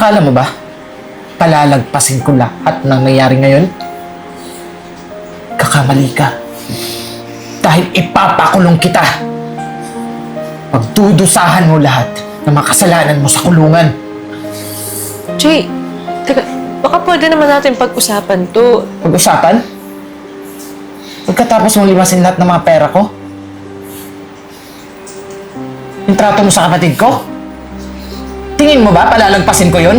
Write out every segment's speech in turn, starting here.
Akala mo ba? Palalagpasin ko lahat ng nangyari ngayon? Kakamali ka. Dahil ipapakulong kita. Pagdudusahan mo lahat ng mga kasalanan mo sa kulungan. Jay, teka, baka pwede naman natin pag-usapan to. Pag-usapan? Pagkatapos mong limasin lahat ng mga pera ko? Yung trato mo sa kapatid ko? Tingin mo ba palalagpasin ko yun?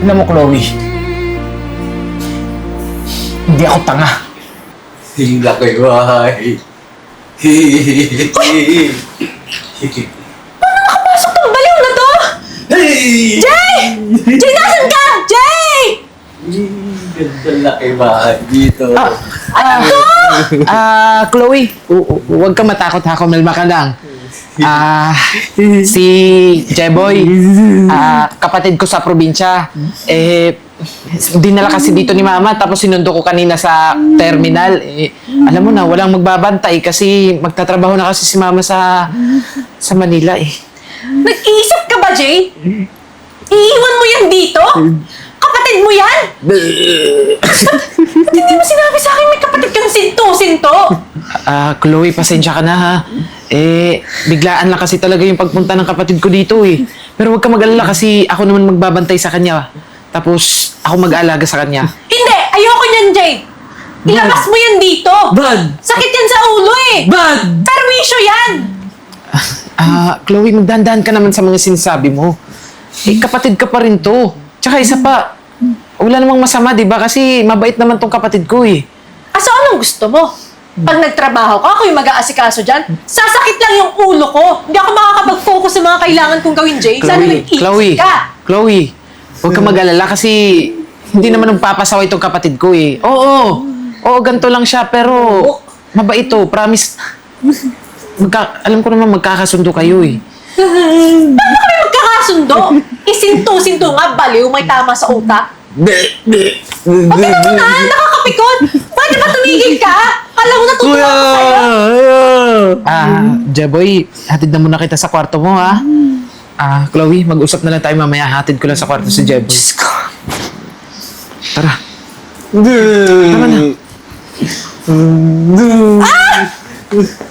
Alam mo, Chloe, hindi ako tanga. Hila kay bahay. Pasok tong baliw na to! Jay! Jay, nasan ka? Jay! Ganda na kay bahay dito. Ah, Chloe, hu- hu- huwag ka matakot ha, kumalma ka lang. Ah, si Jeboy, ah, kapatid ko sa probinsya, eh, dinala kasi dito ni Mama, tapos sinundo ko kanina sa terminal. Eh, alam mo na, walang magbabantay kasi magtatrabaho na kasi si Mama sa sa Manila eh. Nag-iisip ka ba, Jay? Iiwan mo yan dito? Kapatid mo yan? Ba't hindi mo sinabi sa akin may kapatid kang sinto-sinto? Ah, Chloe, pasensya ka na ha. Eh, biglaan lang kasi talaga yung pagpunta ng kapatid ko dito eh. Pero huwag ka mag-alala kasi ako naman magbabantay sa kanya. Tapos, ako mag-aalaga sa kanya. Hindi! Ayoko niyan, Jay! Ilabas mo yan dito! Bad! Sakit yan sa ulo eh! Bad! Perwisyo yan! Ah, Chloe, magdandahan ka naman sa mga sinasabi mo. Eh, kapatid ka pa rin to. Tsaka isa pa, wala namang masama, di ba? Kasi mabait naman tong kapatid ko eh. Ah, so anong gusto mo? Pag nagtrabaho ka, ako yung mag-aasikaso dyan, sasakit lang yung ulo ko. Hindi ako makakapag-focus sa mga kailangan kong gawin, Jay. Sana Chloe, nag-iisip Chloe, ka. Chloe, huwag ka mag-alala kasi hindi naman nagpapasaway itong kapatid ko eh. Oo, oo, ganito lang siya pero mabait to, promise. Magka, alam ko naman magkakasundo kayo eh. Paano kami magkakasundo? Isinto-sinto nga, baliw, may tama sa utak. Pati na mo na, nakakapikon. Pwede ba tumigil ka? Kala mo natutuwa ako sa'yo. Ah, Jeboy, hatid na muna kita sa kwarto mo ha. Ah, Chloe, mag-usap na lang tayo mamaya. Hatid ko lang sa kwarto si Jeboy. Tara. Tama na.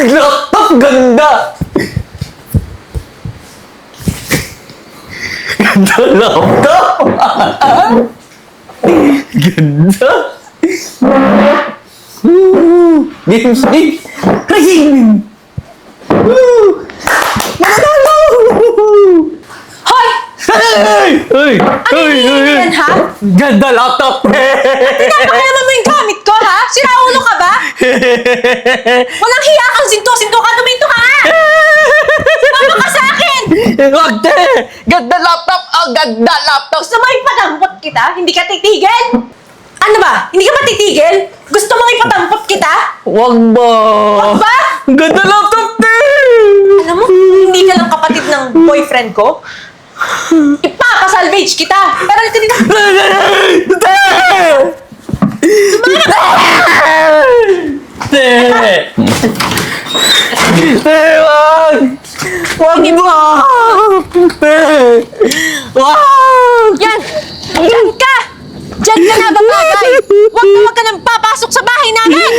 Laptop ganda! Ganda laptop! ganda! Game stick! Ring! Nanalo! Hoy! Hey! Hey! Ano Hey! yung Hey! yan, ha? Ganda laptop! Pinapakialaman mo yung gamit ko, ha? Sira ulo ka ba? Walang hiya kang sinto-sinto ka, tuminto ka! Sumama ka! Wag te! Ganda laptop! Ang ganda laptop! Gusto mo ipatampot kita? Hindi ka titigil? Ano ba? Hindi ka ba titigil? Gusto mong ipatampot kita? Wag ba? Wag ba? Ang ganda laptop te! Alam mo, hindi ka lang kapatid ng boyfriend ko. Ipapasalvage kita! Pero dito dito! Te! Te! Te, wag! Wag ba? Te! Wag! Yan! Diyan ka! Diyan ka na babagay! Huwag na huwag ka nang papasok sa bahay namin!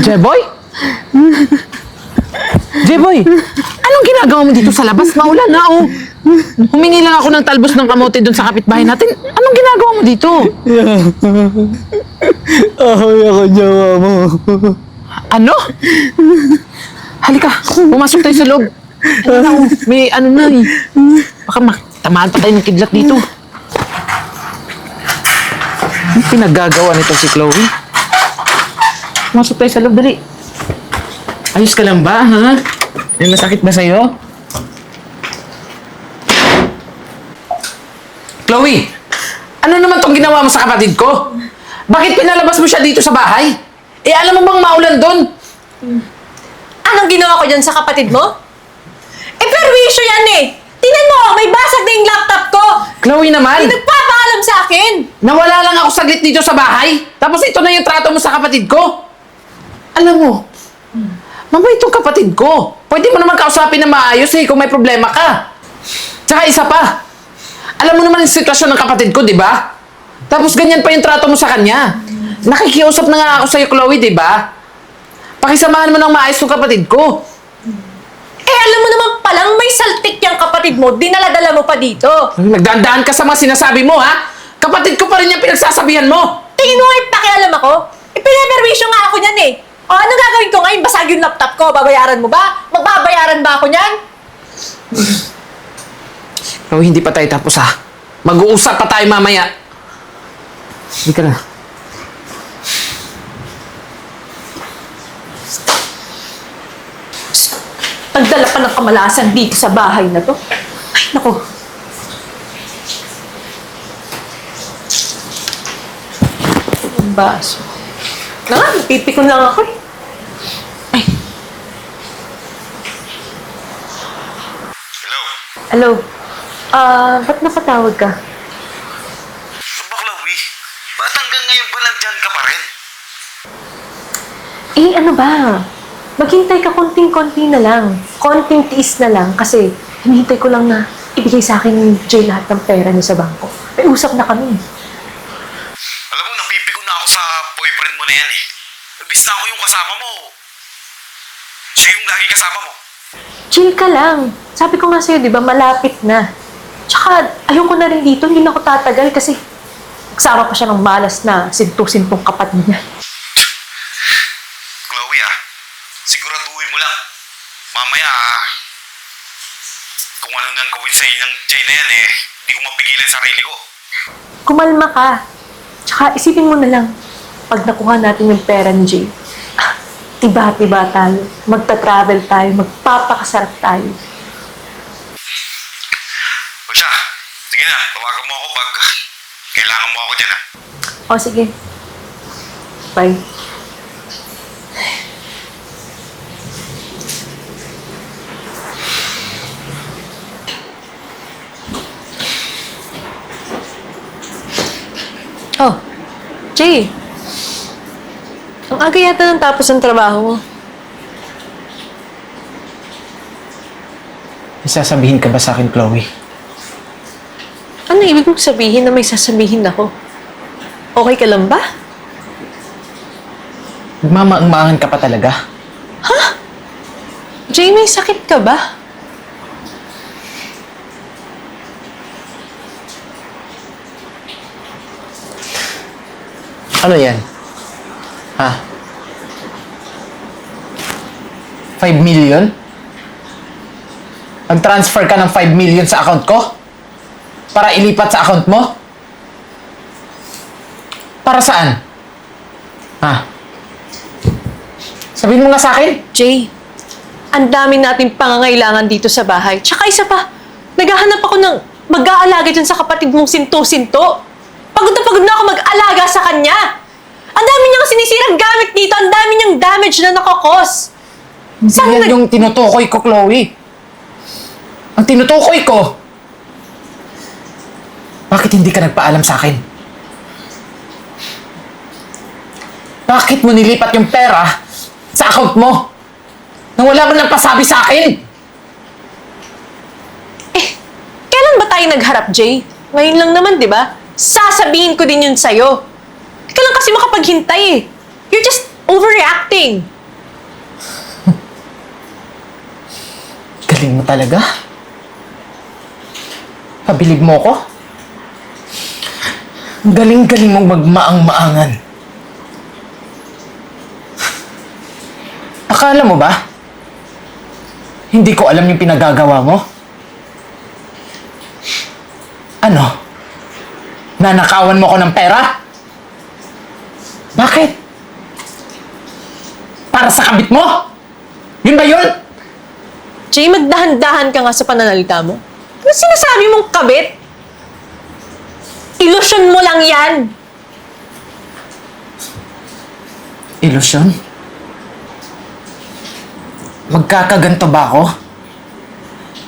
Jeboy? Jeboy, anong ginagawa mo dito sa labas? Maulan na oh. Humingi lang ako ng talbos ng kamote doon sa kapitbahay natin. Anong ginagawa mo dito? Ahoy ako jowa mo. Ano? Halika, pumasok tayo sa loob. Ano na, oh, may ano na eh. Baka matamaan pa tayo ng kidlat dito. Ano pinaggagawa nito si Chloe? Pumasok tayo sa loob, dali. Ayos ka lang ba, ha? May masakit ba sa'yo? Chloe! Ano naman tong ginawa mo sa kapatid ko? Bakit pinalabas mo siya dito sa bahay? Eh, alam mo bang maulan doon? Anong ginawa ko dyan sa kapatid mo? Eh, perwisyo yan eh! Tingnan mo, may basag na yung laptop ko! Chloe naman! Hindi nagpapaalam sa akin! Nawala lang ako saglit dito sa bahay. Tapos ito na yung trato mo sa kapatid ko. Alam mo, mama itong kapatid ko. Pwede mo naman kausapin na maayos eh kung may problema ka. Tsaka isa pa. Alam mo naman yung sitwasyon ng kapatid ko, di ba? Tapos ganyan pa yung trato mo sa kanya. Nakikiusap na nga ako sa'yo, Chloe, di ba? Pakisamahan mo ng maayos yung kapatid ko. Eh, alam mo naman palang may saltik yung kapatid mo, dinala-dala mo pa dito. Nagdandaan ka sa mga sinasabi mo, ha? Kapatid ko pa rin yung pinagsasabihan mo. Tingin mo ay pakialam ako? Eh, pinaperwisyo nga ako niyan eh. O, ano gagawin ko ngayon? Basag yung laptop ko, babayaran mo ba? Magbabayaran ba ako niyan? Chloe, hindi pa tayo tapos ha. Mag-uusap pa tayo mamaya. Hindi ka na. Nagdala pa ng kamalasan dito sa bahay na to. Ay, nako. Ang baso. Nga, napipikon lang ako eh. Ay. Hello? Ah, ba't napatawag ka? Chloe? Ba't hanggang ngayon ba nandyan ka pa rin? Eh, ano ba? Maghintay ka konting-konti na lang. Konting tiis na lang kasi hinihintay ko lang na ibigay sa akin ni Jay lahat ng pera niya sa bangko. May usap na kami. Alam mo, napipiko na ako sa boyfriend mo na yan eh. Imbis na ako yung kasama mo. Siya yung lagi kasama mo. Chill ka lang. Sabi ko nga sa'yo, di ba, malapit na. Tsaka, ayoko na rin dito. Hindi na ako tatagal kasi nagsama pa siya ng malas na sintu-sintong kapatid niya. Chloe ah, siguraduhin mo lang. Mamaya ah, kung ano nang gawin sa ng Jay na yan eh, hindi ko mapigilan sarili ko. Kumalma ka. Tsaka isipin mo na lang, pag nakuha natin yung pera ni Jay, ah, tiba-tiba tayo, magta-travel tayo, magpapakasarap tayo. O siya, sige na, tawagan mo ako pag kailangan mo ako dyan ah. O sige. Bye. Oh, Jay. Ang aga yata nang tapos ang trabaho mo. May sasabihin ka ba sa akin, Chloe? Ano ibig mong sabihin na may sasabihin ako? Okay ka lang ba? Nagmamaang-maangan ka pa talaga? Jay, may sakit ka ba? Ano yan? Ha? 5 million? Mag-transfer ka ng 5 million sa account ko? Para ilipat sa account mo? Para saan? Ha? Sabihin mo nga sa akin? Jay, ang dami nating pangangailangan dito sa bahay. Tsaka isa pa, naghahanap ako ng mag-aalaga dyan sa kapatid mong sinto-sinto. Pagod na pagod na ako mag-alaga sa kanya. Ang dami niyang sinisirang gamit dito. Ang dami niyang damage na nakakos. Saan Yan nag- yung tinutukoy ko, Chloe. Ang tinutukoy ko. Bakit hindi ka nagpaalam sa akin? Bakit mo nilipat yung pera sa account mo? Nang wala mo nang pasabi sa akin? Eh, kailan ba tayo nagharap, Jay? Ngayon lang naman, di ba? Sasabihin ko din yun sa'yo. Ka lang kasi makapaghintay eh. You're just overreacting. Galing mo talaga. Pabilib mo ko. Ang galing-galing mong magmaang-maangan. Akala mo ba? Hindi ko alam yung pinagagawa mo? Ano? Nanakawan mo ko ng pera? Bakit? Para sa kabit mo? Yun ba yun? Jay, magdahan-dahan ka nga sa pananalita mo. Ano sinasabi mong kabit? Ilusyon mo lang yan. Ilusyon? Magkakaganto ba ako?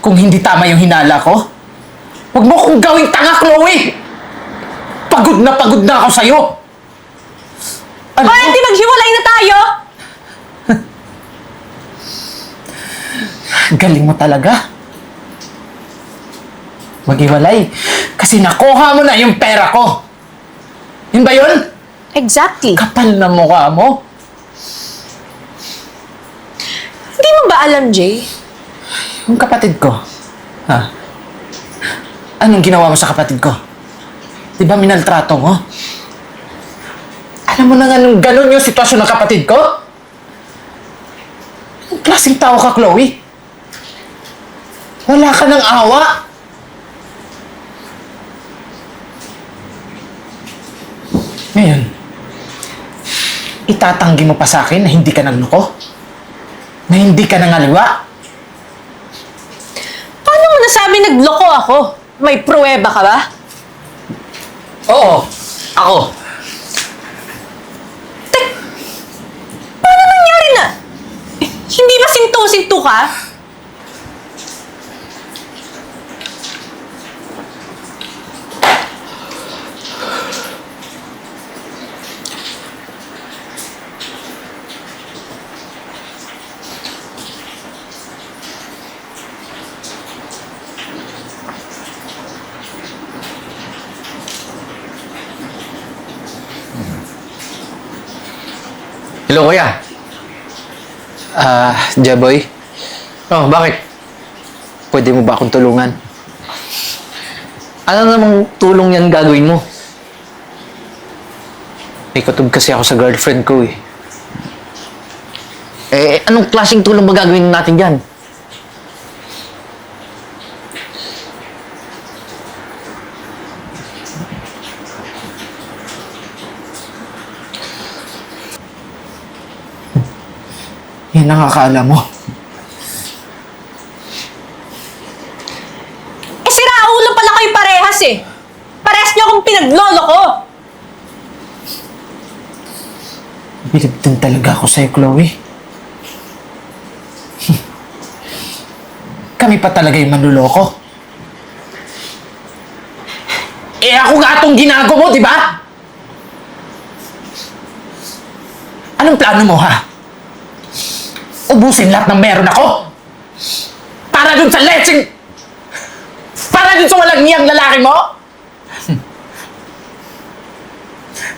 Kung hindi tama yung hinala ko? Huwag mo kong gawing tanga, Chloe! Pagod na pagod na ako sa'yo! Ano? Kaya di maghiwalay na tayo! Galing mo talaga. Maghiwalay. Kasi nakuha mo na yung pera ko. Yun ba yun? Exactly. Kapal na mukha mo. Hindi mo ba alam, Jay? Yung kapatid ko. Ha? Anong ginawa mo sa kapatid ko? Di ba minaltrato mo? Alam mo na nga nung ganun yung sitwasyon ng kapatid ko? Anong klaseng tao ka, Chloe? Wala ka ng awa. Ngayon, itatanggi mo pa sa akin na hindi ka nagloko? Na hindi ka nangaliwa? Paano mo nasabi nagloko ako? May pruweba ka ba? Oo, ako. Paano nangyari na? Eh, Hindi ba sinto-sinto ka? Hello, kuya. Ah, Jaboy, Oh, bakit? pwede mo ba akong tulungan? Ano namang tulong yan gagawin mo? May kutub kasi ako sa girlfriend ko eh. Eh, anong klaseng tulong ba gagawin natin dyan? Yan ang akala mo. Eh, sira ulo pala kayo parehas eh. Parehas niyo akong pinaglolo ko. Bilib din talaga ako sa'yo, Chloe. Kami pa talaga yung manluloko. Eh ako nga itong ginago mo, di ba? Anong plano mo, ha? Ubusin lahat ng meron ako? Para dun sa leching... Para dun sa walang niyang lalaki mo?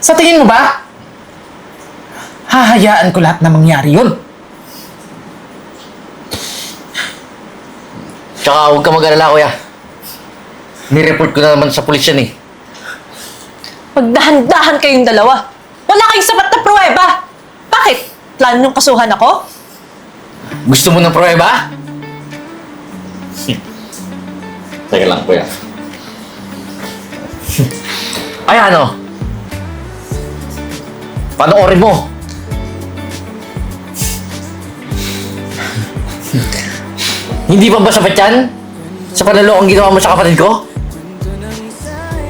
sa tingin mo ba? hahayaan ko lahat na mangyari yun. Tsaka huwag ka mag-alala, kuya. Nireport ko na naman sa pulis yan eh. Magdahan-dahan kayong dalawa. Wala kayong sapat na pruweba. Bakit? Plano niyong kasuhan ako? Gusto mo ng pruweba? Teka lang, kuya. Ay, ano? Panoorin mo. Hindi pa ba sapat yan? Sa panalo ang ginawa mo sa kapatid ko?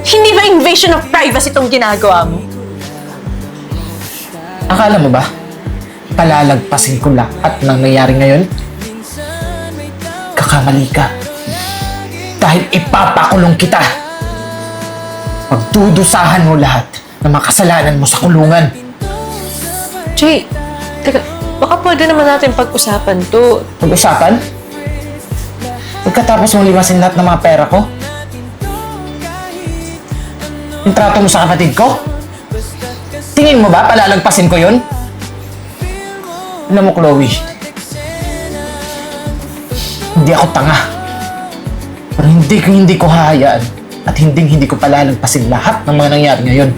Hindi ba invasion of privacy itong ginagawa mo? Akala mo ba? Palalagpasin ko lahat ng nangyari ngayon? Kakamali ka. Dahil ipapakulong kita. Pagdudusahan mo lahat ng mga kasalanan mo sa kulungan. Jay, teka, baka pwede naman natin pag-usapan to. Pag-usapan? Pagkatapos mong limasin lahat ng mga pera ko? Yung trato mo sa kapatid ko? Tingin mo ba palalagpasin ko yun? Alam mo, Chloe, hindi ako tanga. Pero hindi ko hindi ko hahayaan at hindi hindi ko palalagpasin lahat ng mga nangyari ngayon.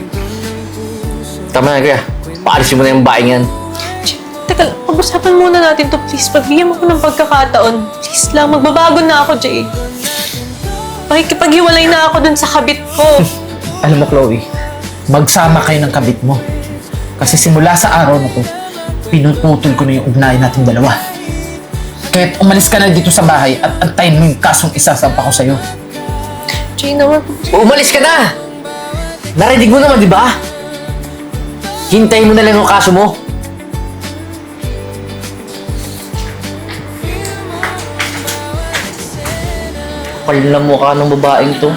Tama na, kuya. Paalisin mo na yung baing yan. Teka, pag-usapan muna natin to, please. Pagbigyan mo ko ng pagkakataon. Please lang, magbabago na ako, Jay. Pakikipaghiwalay na ako dun sa kabit ko. Alam mo, Chloe, magsama kayo ng kabit mo. Kasi simula sa araw na to, pinututol ko na yung ugnayan natin dalawa. Kaya't umalis ka na dito sa bahay at antayin mo yung kasong isasampa ko sa'yo. Jay naman. Umalis ka na! Narinig mo naman, di ba? Hintayin mo na lang yung kaso mo. Kapal na mukha ng babaeng to.